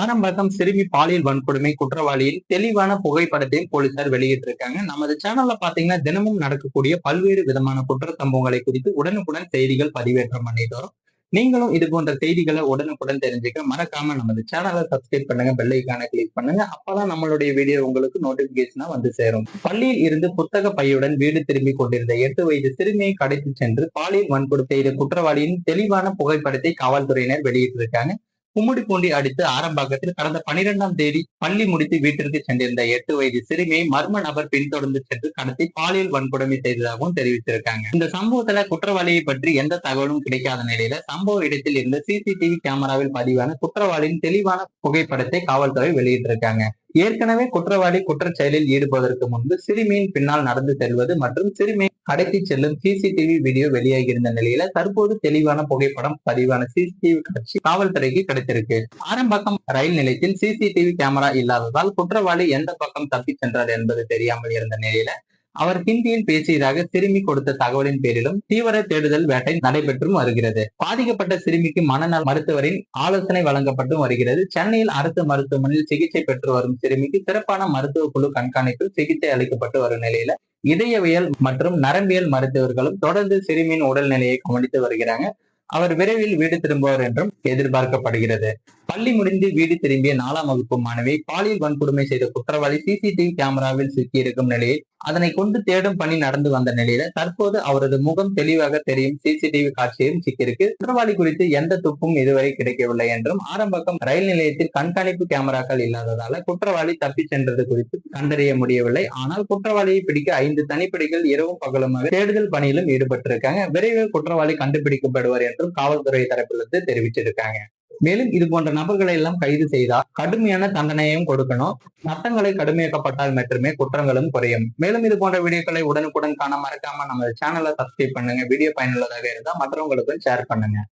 ஆரம்பகம் சிறுமி பாலியல் வன்கொடுமை குற்றவாளியின் தெளிவான புகைப்படத்தையும் போலீசார் வெளியிட்டிருக்காங்க. நமது சேனல்ல பாத்தீங்கன்னா தினமும் நடக்கக்கூடிய பல்வேறு விதமான குற்ற சம்பவங்களை குறித்து உடனுக்குடன் செய்திகள் பதிவேற்றம் பண்ணிட்டு வரும் நீங்களும் இது போன்ற செய்திகளை உடனுக்குடன் தெரிஞ்சுக்க மறக்காம நமது சேனலை சப்ஸ்கிரைப் பண்ணுங்க பெல்லைக்கான கிளிக் பண்ணுங்க. அப்பதான் நம்மளுடைய வீடியோ உங்களுக்கு நோட்டிபிகேஷனா வந்து சேரும். பள்ளியில் இருந்து புத்தக பையுடன் வீடு திரும்பி கொண்டிருந்த எட்டு வயது சிறுமியை கடைத்து சென்று பாலியல் வன்கொடுத்த குற்றவாளியின் தெளிவான புகைப்படத்தை காவல்துறையினர் வெளியிட்டிருக்காங்க. கும்மிடிப்பூண்டி அடித்து ஆரம்பாக்கத்தில் கடந்த பனிரெண்டாம் தேதி பள்ளி முடித்து வீட்டிற்கு சென்றிருந்த எட்டு வயது சிறுமியை மர்ம நபர் பின்தொடர்ந்து சென்று கடத்தி பாலியல் வன்கொடுமை செய்ததாகவும் தெரிவித்திருக்காங்க. இந்த சம்பவத்துல குற்றவாளியை பற்றி எந்த தகவலும் கிடைக்காத நிலையில சம்பவ இடத்தில் இருந்த சிசிடிவி கேமராவில் பதிவான குற்றவாளியின் தெளிவான புகைப்படத்தை காவல்துறை வெளியிட்டிருக்காங்க. ஏற்கனவே குற்றவாளி குற்றச் செயலில் ஈடுபடுவதற்கு முன்பு சிறுமியின் பின்னால் நடந்து செல்வது மற்றும் சிறுமியை கடத்தி செல்லும் சிசிடிவி வீடியோ வெளியாகியிருந்த நிலையில தற்போது தெளிவான புகைப்படம் பதிவான சிசிடிவி காட்சி காவல்துறைக்கு கிடைத்திருக்கு. ஆரம்பாக்கம் ரயில் நிலையத்தில் சிசிடிவி கேமரா இல்லாததால் குற்றவாளி எந்த பக்கம் தப்பி சென்றார் என்பது தெரியாமல் இருந்த நிலையில அவர் ஹிந்தியில் பேசியதாக சிறுமி கொடுத்த தகவலின் பேரிலும் தீவிர தேடுதல் வேட்டை நடைபெற்றும் வருகிறது. பாதிக்கப்பட்ட சிறுமிக்கு மனநல மருத்துவரின் ஆலோசனை வழங்கப்பட்டும் வருகிறது. சென்னையில் அரசு மருத்துவமனையில் சிகிச்சை பெற்று வரும் சிறுமிக்கு சிறப்பான மருத்துவ குழு கண்காணிப்பில் சிகிச்சை அளிக்கப்பட்டு வரும் நிலையில இதயவியல் மற்றும் நரம்பியல் மருத்துவர்களும் தொடர்ந்து சிறுமியின் உடல்நிலையை கவனித்து வருகிறாங்க. அவர் விரைவில் வீடு திரும்புவார் என்றும் எதிர்பார்க்கப்படுகிறது. பள்ளி முடிந்து வீடு திரும்பிய நாலாம் வகுப்பு மாணவி பாலியல் வன்கொடுமை செய்த குற்றவாளி சிசிடிவி கேமராவில் சிக்கியிருக்கும் நிலையில் அதனை கொண்டு தேடும் பணி நடந்து வந்த நிலையில தற்போது அவரது முகம் தெளிவாக தெரியும். சிசிடிவி காட்சியும் சிக்கியிருக்கு. குற்றவாளி குறித்து எந்த துப்பும் இதுவரை கிடைக்கவில்லை என்றும் ஆரம்பக்கம் ரயில் நிலையத்தில் கண்காணிப்பு கேமராக்கள் இல்லாததால குற்றவாளி தப்பி சென்றது குறித்து கண்டறிய முடியவில்லை. ஆனால் குற்றவாளியை பிடிக்க ஐந்து தனிப்படைகள் இரவும் பகலுமாக தேடுதல் பணியிலும் ஈடுபட்டிருக்காங்க. விரைவில் குற்றவாளி கண்டுபிடிக்கப்படுவார் என்று மற்றும் காவல்துறை தரப்பிலிருந்து தெரிவிச்சிருக்காங்க. மேலும் இது போன்ற நபர்களை எல்லாம் கைது செய்தால் கடுமையான தண்டனையும் கொடுக்கணும். சட்டங்களை கடுமையாக்கப்பட்டால் மட்டுமே குற்றங்களும் குறையும். மேலும் இது போன்ற வீடியோக்களை உடனுக்குடன் காண மறக்காம நம்ம சேனலை சப்ஸ்கிரைப் பண்ணுங்க. வீடியோ பயனுள்ளதாக இருந்தால் மற்றவங்களுக்கும் ஷேர் பண்ணுங்க.